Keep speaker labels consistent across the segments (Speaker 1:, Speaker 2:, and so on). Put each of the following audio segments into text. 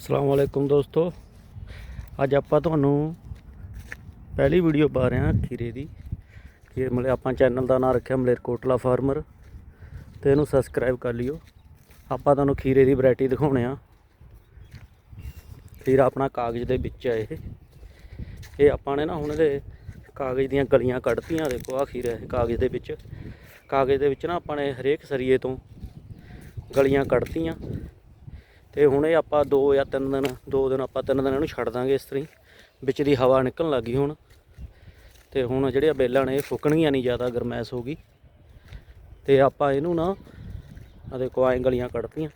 Speaker 1: ਅਸਲਾਮ ਵਾਲੇਕੁਮ ਦੋਸਤੋ। ਅੱਜ ਆਪਾਂ ਤੁਹਾਨੂੰ ਪਹਿਲੀ ਵੀਡੀਓ ਪਾ ਰਹੇ ਹਾਂ ਖੀਰੇ ਦੀ। ਕਿ ਮਲੇ ਆਪਾਂ ਚੈਨਲ ਦਾ ਨਾਮ ਰੱਖਿਆ ਮਲੇਰਕੋਟਲਾ ਫਾਰਮਰ ਤੇ ਇਹਨੂੰ ਸਬਸਕ੍ਰਾਈਬ ਕਰ ਲਿਓ। ਆਪਾਂ ਤੁਹਾਨੂੰ ਖੀਰੇ ਦੀ ਵੈਰਾਈਟੀ ਦਿਖਾਉਣੇ ਆ ਖੀਰਾ ਆਪਣਾ ਕਾਗਜ਼ ਦੇ ਵਿੱਚ ਹੈ ਇਹ। ਇਹ ਆਪਾਂ ਨੇ ਨਾ ਹੁਣ ਇਹਦੇ ਕਾਗਜ਼ ਦੀਆਂ ਗਲੀਆਂ ਕੱਢਤੀਆਂ। ਦੇਖੋ ਆ ਖੀਰਾ ਇਹ ਕਾਗਜ਼ ਦੇ ਵਿੱਚ। ਕਾਗਜ਼ ਦੇ ਵਿੱਚ ਨਾ ਆਪਾਂ ਨੇ ਹਰੇਕ ਸਰੀਏ ਤੋਂ ਗਲੀਆਂ ਕੱਢਤੀਆਂ। ਤੇ ਹੁਣ ਇਹ ਆਪਾਂ 2 ਜਾਂ 3 ਦਿਨ 2 ਦਿਨ ਆਪਾਂ 3 ਦਿਨ ਇਹਨੂੰ ਛੱਡ ਦਾਂਗੇ ਇਸ ਤਰੀ ਵਿੱਚ ਦੀ ਹਵਾ ਨਿਕਲਣ ਲੱਗੀ ਹੁਣ। ਤੇ ਹੁਣ ਜਿਹੜੀਆਂ ਬੇਲਾਂ ਨੇ ਇਹ ਫੁੱਕਣਗੀਆਂ ਨਹੀਂ ਜ਼ਿਆਦਾ, ਗਰਮੈਸ਼ ਹੋ ਗਈ। ਤੇ ਆਪਾਂ ਇਹਨੂੰ ਨਾ ਆ ਦੇਖੋ ਐਂ ਗਲੀਆਂ ਕੱਢਤੀਆਂ।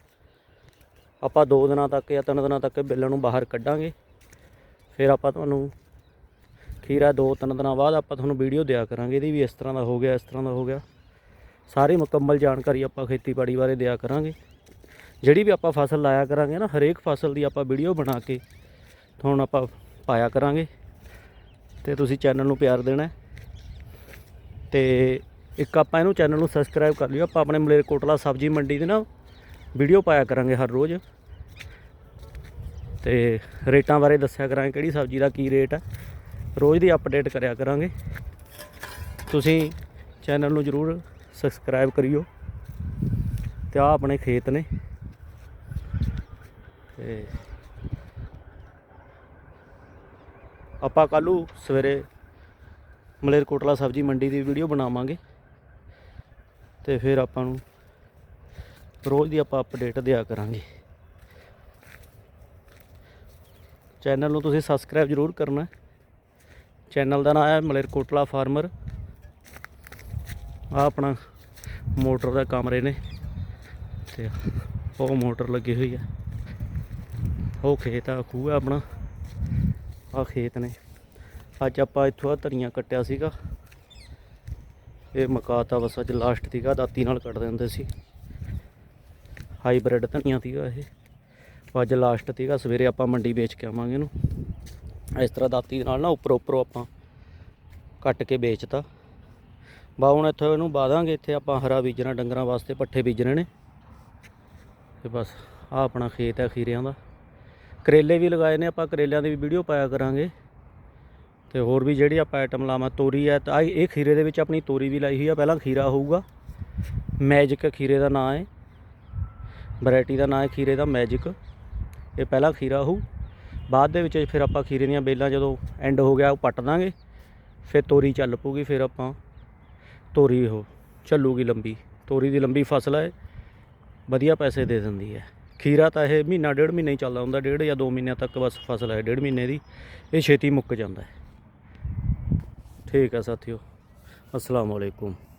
Speaker 1: ਆਪਾਂ 2 ਦਿਨਾਂ ਤੱਕ ਜਾਂ 3 ਦਿਨਾਂ ਤੱਕ ਇਹ ਬੇਲਾਂ ਨੂੰ ਬਾਹਰ ਕੱਢਾਂਗੇ। ਫਿਰ ਆਪਾਂ ਤੁਹਾਨੂੰ ਖੀਰਾ 2-3 ਦਿਨਾਂ ਬਾਅਦ ਆਪਾਂ ਤੁਹਾਨੂੰ ਵੀਡੀਓ ਦਿਆ ਕਰਾਂਗੇ ਇਹਦੀ ਵੀ ਇਸ ਤਰ੍ਹਾਂ ਦਾ ਹੋ ਗਿਆ, ਇਸ ਤਰ੍ਹਾਂ ਦਾ ਹੋ ਗਿਆ। ਸਾਰੀ ਮੁਕੰਮਲ ਜਾਣਕਾਰੀ ਆਪਾਂ ਖੇਤੀਬਾੜੀ ਬਾਰੇ ਦਿਆ ਕਰਾਂਗੇ। ਜਿਹੜੀ ਵੀ ਆਪਾਂ ਫਸਲ ਲਾਇਆ ਕਰਾਂਗੇ ਨਾ, ਹਰੇਕ ਫਸਲ ਦੀ ਆਪਾਂ ਵੀਡੀਓ ਬਣਾ ਕੇ ਤੁਹਾਨੂੰ ਆਪਾਂ ਪਾਇਆ ਕਰਾਂਗੇ। ਤੇ ਤੁਸੀਂ ਚੈਨਲ ਨੂੰ ਪਿਆਰ ਦੇਣਾ ਹੈ। ਤੇ ਇੱਕ ਆਪਾਂ ਇਹਨੂੰ ਚੈਨਲ ਨੂੰ ਸਬਸਕ੍ਰਾਈਬ ਕਰ ਲਿਓ। ਆਪਾਂ ਆਪਣੇ ਮਲੇਰਕੋਟਲਾ ਸਬਜ਼ੀ ਮੰਡੀ ਦੇ ਨਾ ਵੀਡੀਓ ਪਾਇਆ ਕਰਾਂਗੇ ਹਰ ਰੋਜ਼। ਤੇ ਰੇਟਾਂ ਬਾਰੇ ਦੱਸਿਆ ਕਰਾਂਗੇ ਕਿਹੜੀ ਸਬਜ਼ੀ ਦਾ ਕੀ ਰੇਟ ਹੈ। ਰੋਜ਼ ਦੀ ਅਪਡੇਟ ਕਰਿਆ ਕਰਾਂਗੇ। ਤੁਸੀਂ ਚੈਨਲ ਨੂੰ ਜਰੂਰ ਸਬਸਕ੍ਰਾਈਬ ਕਰਿਓ। ਤੇ ਆ ਆਪਣੇ ਖੇਤ ਨੇ। ਤੇ ਆਪਾਂ ਕੱਲੂ ਸਵੇਰੇ ਮਲੇਰਕੋਟਲਾ ਸਬਜ਼ੀ ਮੰਡੀ ਦੀ ਵੀਡੀਓ ਬਣਾਵਾਂਗੇ ਤੇ ਫਿਰ ਆਪਾਂ ਨੂੰ ਰੋਜ਼ ਦੀ ਆਪਾਂ ਅਪਡੇਟ ਦਿਆ ਕਰਾਂਗੇ। ਚੈਨਲ ਨੂੰ ਤੁਸੀਂ ਸਬਸਕ੍ਰਾਈਬ ਜ਼ਰੂਰ ਕਰਨਾ ਚੈਨਲ ਦਾ ਨਾਮ ਹੈ ਮਲੇਰਕੋਟਲਾ ਫਾਰਮਰ। ਆ ਆਪਣਾ ਮੋਟਰ ਦਾ ਕਮਰੇ ਨੇ ਤੇ ਉਹ ਮੋਟਰ ਲੱਗੀ ਹੋਈ ਹੈ। ਉਹ ਖੇਤ ਆ, ਖੂਹ ਆ ਆਪਣਾ। ਆ ਖੇਤ ਨੇ। ਅੱਜ ਆਪਾਂ ਇੱਥੋਂ ਆ ਧਨੀਆ ਕੱਟਿਆ ਸੀਗਾ। ਇਹ ਮਕਾਤਾ ਬਸ ਅੱਜ ਲਾਸਟ ਸੀਗਾ, ਦਾਤੀ ਨਾਲ ਕੱਟਦੇ ਹੁੰਦੇ ਸੀ। ਹਾਈਬ੍ਰਿਡ ਧਨੀਆ ਸੀਗਾ ਇਹ। ਅੱਜ ਲਾਸਟ ਸੀਗਾ, ਸਵੇਰੇ ਆਪਾਂ ਮੰਡੀ ਵੇਚ ਕੇ ਆਵਾਂਗੇ ਇਹਨੂੰ। ਇਸ ਤਰ੍ਹਾਂ ਦਾਤੀ ਦੇ ਨਾਲ ਨਾ ਉੱਪਰ ਉੱਪਰੋਂ ਆਪਾਂ ਕੱਟ ਕੇ ਵੇਚਤਾ। ਬਾ, ਹੁਣ ਇੱਥੋਂ ਇਹਨੂੰ ਬਾਦਾਂਗੇ ਇੱਥੇ ਆਪਾਂ ਹਰਾ ਬੀਜਣਾ, ਡੰਗਰਾਂ ਵਾਸਤੇ ਪੱਠੇ ਬੀਜਣੇ ਨੇ। ਤੇ ਬਸ ਆ ਆਪਣਾ ਖੇਤ ਹੈ ਖੀਰਿਆਂ ਦਾ। ਕਰੇਲੇ ਵੀ ਲਗਾਏ ਨੇ, ਆਪਾਂ ਕਰੇਲਿਆਂ ਦੀ ਵੀ ਵੀਡੀਓ ਪਾਇਆ ਕਰਾਂਗੇ। ਤੇ ਹੋਰ ਵੀ ਜਿਹੜੀ ਆਪਾਂ ਆਈਟਮ ਲਾਵਾਂ, ਤੋਰੀ ਹੈ, ਤਾਂ ਆਹ ਇਹ ਖੀਰੇ ਦੇ ਵਿੱਚ ਆਪਣੀ ਤੋਰੀ ਵੀ ਲਾਈ ਹੋਈ ਆ, ਪਹਿਲਾਂ ਖੀਰਾ ਹੋਊਗਾ। ਮੈਜਿਕ ਖੀਰੇ ਦਾ ਨਾਂ ਹੈ। ਵੈਰਾਈਟੀ ਦਾ ਨਾਂ ਹੈ ਖੀਰੇ ਦਾ ਮੈਜਿਕ ਇਹ ਪਹਿਲਾ ਖੀਰਾ ਹੋਊ, ਬਾਅਦ ਦੇ ਵਿੱਚ ਫਿਰ ਆਪਾਂ ਖੀਰੇ ਦੀਆਂ ਬੇਲਾਂ ਜਦੋਂ ਐਂਡ ਹੋ ਗਿਆ, ਉਹ ਪੱਟ ਦਾਂਗੇ। ਫਿਰ ਤੋਰੀ ਚੱਲ ਪੂਗੀ ਫਿਰ ਆਪਾਂ ਤੋਰੀ ਉਹ ਚੱਲੂਗੀ ਲੰਬੀ। ਤੋਰੀ ਦੀ ਲੰਬੀ ਫਸਲ ਹੈ, ਵਧੀਆ ਪੈਸੇ ਦੇ ਦਿੰਦੀ ਹੈ। ਖੀਰਾ ਤਾਂ ਇਹ ਮਹੀਨਾ ਡੇਢ ਮਹੀਨਾ ਹੀ ਚੱਲਦਾ ਹੁੰਦਾ, ਡੇਢ ਜਾਂ 2 ਮਹੀਨਿਆਂ ਤੱਕ ਬਸ ਫਸਲ ਹੈ, ਡੇਢ ਮਹੀਨੇ ਦੀ। ਇਹ ਛੇਤੀ ਮੁੱਕ ਜਾਂਦਾ ਹੈ। ਠੀਕ ਹੈ ਸਾਥੀਓ, ਅਸਲਾਮ ਵਾਲੇਕੁਮ